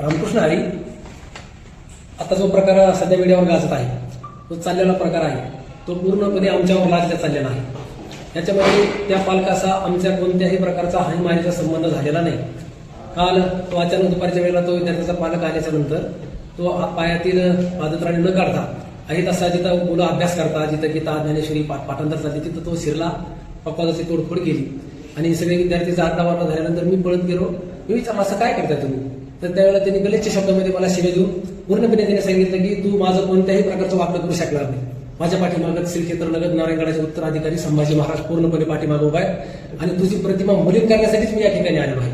रामकृष्ण हरी आता जो प्रकार सध्या मीडियावर गाजत आहे तो चाललेला प्रकार आहे तो पूर्णपणे आमच्यावर लादला चाललेला आहे. याच्यामध्ये त्या पालकाचा आमच्या कोणत्याही प्रकारचा हानीमारीचा संबंध झालेला नाही. काल तो अचानक दुपारच्या वेळेला तो विद्यार्थ्याचा पालक आल्याच्यानंतर तो पायातील पादत्राणी न काढता आहे तसा जिथं मुलं अभ्यास करतात जिथं गीता ज्ञानेश्वरी पा- पाठांतर झाली तिथं तो शिरला पप्पाची तोडफोड केली. आणि सगळे विद्यार्थी आरडावारडा झाल्यानंतर मी पळत गेलो. मी विचारलं असं काय करताय तुम्ही? तर त्यावेळेला त्यांनी गलिच्छ शब्दामध्ये मला शिवे देऊन पूर्णपणे त्यांनी सांगितलं की तू माझं कोणत्याही प्रकारचं वापर करू शकणार नाही. माझ्या पाठीमागत श्रीक्षेत्र नगद नारायणगडाचे उत्तराधिकारी संभाजी महाराज पूर्णपणे पाठीमागं उभा आहे आणि तुझी प्रतिमा मुलीत करण्यासाठीच मी या ठिकाणी आलेलो आहे.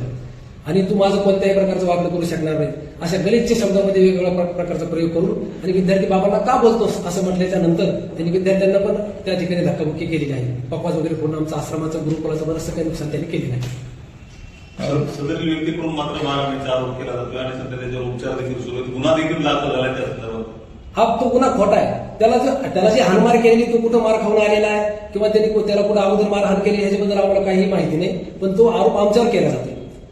आणि तू माझं कोणत्याही प्रकारचं वापर करू शकणार नाही. अशा गलिच्छ शब्दामध्ये वेगवेगळ्या प्र- प्रकारचा प्रयोग करून आणि विद्यार्थी बाबांना का बोलतोस असं म्हटल्याच्या नंतर त्यांनी विद्यार्थ्यांना पण त्या ठिकाणी धक्काबुक्की केलेली आहे. पप्पाज वगैरे पूर्ण आमचा आश्रमाचा गुरुकुलाचं बरंचसं काही नुकसान त्यांनी केलेलं आहे. सदरील व्यक्तीकडून मात्र मारहाणीचा आरोप केला जातोय आणि सध्या त्याच्यावर उपचार देखील सुरू आहेत. गुन्हा देखील दाखल झाला त्या संदर्भात. हा तो गुन्हा खोटा आहे. त्याला जर त्याला जी हानमार केलेली तो कुठं मार खाऊन आलेला आहे? किंवा त्यांनी त्याला कुठं अगोदर मारहाण केली ह्याच्याबद्दल आम्हाला काही माहिती नाही. पण तो आरोप आमच्यावर केला जातो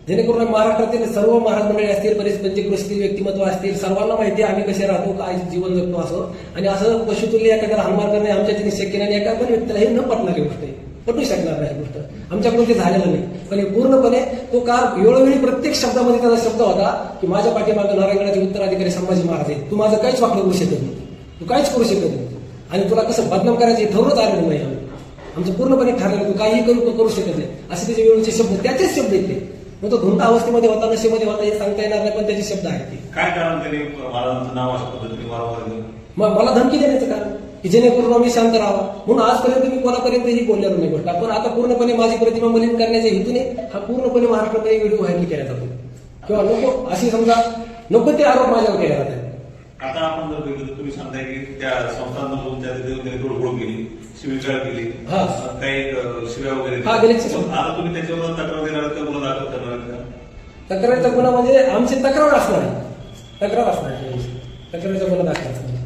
जेणेकरून महाराष्ट्रातील सर्व महाराज मंडळी असतील बरेच पंचकृषी व्यक्तिमत्व असतील सर्वांना माहिती आहे आम्ही कसे राहतो काय जीवन जगतो असं. आणि असं पशुतुल्य एखाद्याला हानमार करणे आमच्या शक्य नाही आणि एका पण व्यक्तीला हे न पटणारी गोष्ट आहे. पटू शकणार नाही गोष्ट. आमच्याकडून ते झालेलं नाही. पण हे पूर्णपणे तो कार वेळोवेळी प्रत्येक शब्दामध्ये त्याचा शब्द होता की माझ्या पाठीमागे नारायणगडाचे उत्तराधिकारी संभाजी महाराज आहेत. तू माझं काहीच वाकडं करू शकत नाही. तू काहीच करू शकत नाही. आणि तुला कसं बदनाम करायचं हे ठरवूनच आलेलं नाही आम्ही. आमचं पूर्णपणे ठरलेलं तू काही करू करू शकत नाही. असे त्याचे वेळूचे शब्द त्याचेच शब्द आहेत ते. मग तो धुंद अवस्थेमध्ये होता नशेमध्ये होता हे सांगता येणार नाही पण त्याचे शब्द आहेत ते. काय कारण त्यांनी महाराजांचं नाव अशा पद्धतीने वारंवार घेऊन मग मला धमकी देण्याचं कारण? की जेणेकरून आम्ही शांत राहावा. म्हणून आजपर्यंत मी कोणापर्यंतही बोललेलो नाही गोष्ट. पण आता पूर्णपणे माझी प्रतिमा मलिन करण्याच्या हेतूने हा पूर्णपणे महाराष्ट्रामध्ये व्हिडिओ व्हायरल केला जातो. किंवा नको अशी समजा नको ते आरोप माझ्यावर केले जातात. आता आपण जर बघितलं तुम्ही सांगताय की त्या संस्थांमधून त्या तोडफोड केली शिवीगाळ केली. हा. काही शिव्या वगैरे हा. आता तुम्ही त्याच्यावर तक्रार देणार का? गुन्हा दाखल करणार का? तक्रारीचा गुन्हा म्हणजे आमची तक्रार असणार तक्रार असणार. तक्रारीचा गुन्हा दाखल असणार.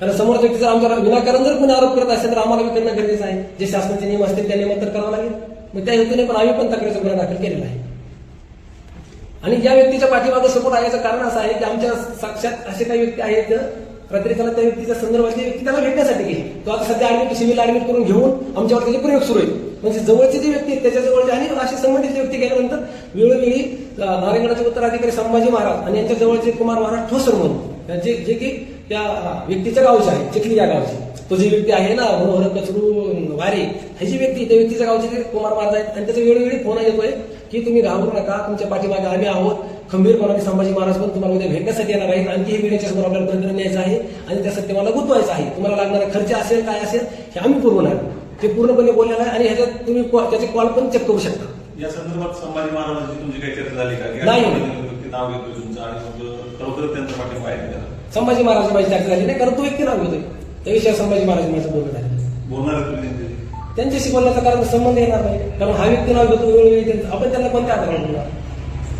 कारण समोरच्या व्यक्ती जर आमच्यावर विनाकारण जर कोणी आरोप करत असेल तर आम्हाला बी करणं गरजेचं आहे. जे शासनाचे नियम असतील त्या नियमांतर करावं लागेल. मग त्या हेतूने पण आम्ही पण तक्रारीचा गुन्हा दाखल केलेला आहे. आणि या व्यक्तीच्या पाठीमागं सपोर्ट आहे याचं कारण असं आहे की आमच्या साक्षात असे काही व्यक्ती आहेत रात्री त्याला त्या व्यक्तीच्या संदर्भातली व्यक्ती त्याला भेटण्यासाठी गेली. तो आता सध्या ऍडमिट सिव्हिल ऍडमिट करून घेऊन आमच्यावर त्याचे प्रयोग सुरू आहेत. म्हणजे जवळचे जे व्यक्ती आहेत त्याच्या आणि असे संबंधित व्यक्ती गेल्यानंतर वेळोवेळी नारायणगडाचे उत्तराधिकारी संभाजी महाराज आणि यांच्या जवळचे कुमार महाराज ठोसर म्हणून जे जे की त्या अं, व्यक्तीच्या गावचे आहे चिखली या गावचे. तो जी व्यक्ती आहे ना मनोहर कचरू वारे ही जी व्यक्ती त्या व्यक्तीच्या गावचे ते कुमार महाराज आहेत. आणि त्याचा वेळोवेळी फोन येतोय की तुम्ही घाबरू नका तुमच्या पाठीमागे आम्ही आहोत. खंबीरपणाने संभाजी महाराज पण तुम्हाला उद्या भेटण्यासाठी येणार आहेत. आणखी हे मीडियाच्या समोर आपल्याला बंधन न्यायचं आहे आणि त्या सत्यमाला गुंतवायचं आहे. तुम्हाला लागणारा खर्च असेल काय असेल हे आम्ही पुरवणार ते पूर्णपणे बोललेलं आहे आणि ह्याच्यात तुम्ही त्याचे कॉल पण चेक करू शकता. या संदर्भात संभाजी महाराजांची तुमची काही चर्चा झाली की? नाही. नाव तुमचं आणि मग खरोखर त्यांचा पाठिंबा आहे का? त्याला? संभाजी महाराज माझी चर्चा झाली नाही कारण तो व्यक्ती नाव घेतोय. त्या विषयावर संभाजी महाराज माझं बोलणं झालं. बोलणार आहे तुम्ही त्यांच्याशी? त्यांच्याशी बोलण्याचा कारण संबंध येणार नाही कारण हा व्यक्ती नाव घेतो वेळोवेळी त्यांचं- आपण त्यांना कोणत्या आधारावर बोलणार?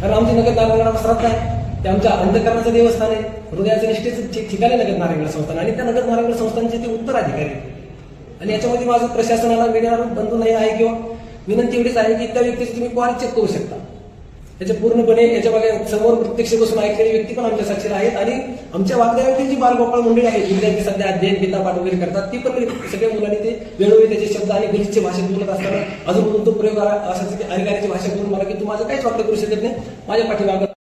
कारण आमची नगद नारायणगडावर श्रद्धा आहे. ते आमच्या अंधकरणाचं देवस्थान आहे. हृदयाचं निष्ठेचं ठि- ठिकाण आहे नगद नारायणगड संस्थान आणि त्या नगद नारायणगड संस्थानचे ते उत्तराधिकारी आहेत. आणि याच्यामध्ये माझं प्रशासनाला मीडियाला बंधू नाही आहे किंवा विनंती एवढीच आहे की त्या व्यक्तीची तुम्ही कॉल चेक करू शकता. याच्या पूर्णपणे याच्या मागे समोर प्रत्यक्ष बसून ऐकलेली व्यक्ती पण आमच्या साक्षीला आहेत आणि आमच्या वाद्यावरती जी बालगोपाळ मंडळी आहेत विद्यार्थी सध्या अध्ययन गीता पाठ वगैरे करतात ती पण सगळ्या मुलांनी ते वेळोवेळी त्याचे शब्द आणि गलिच्छ भाषेत बोलत असताना अजून तो प्रयोग असाच की अधिकाऱ्याची भाषा करून मला की तू माझं काहीच वाक्य करू शकत नाही माझ्या पाठीमागं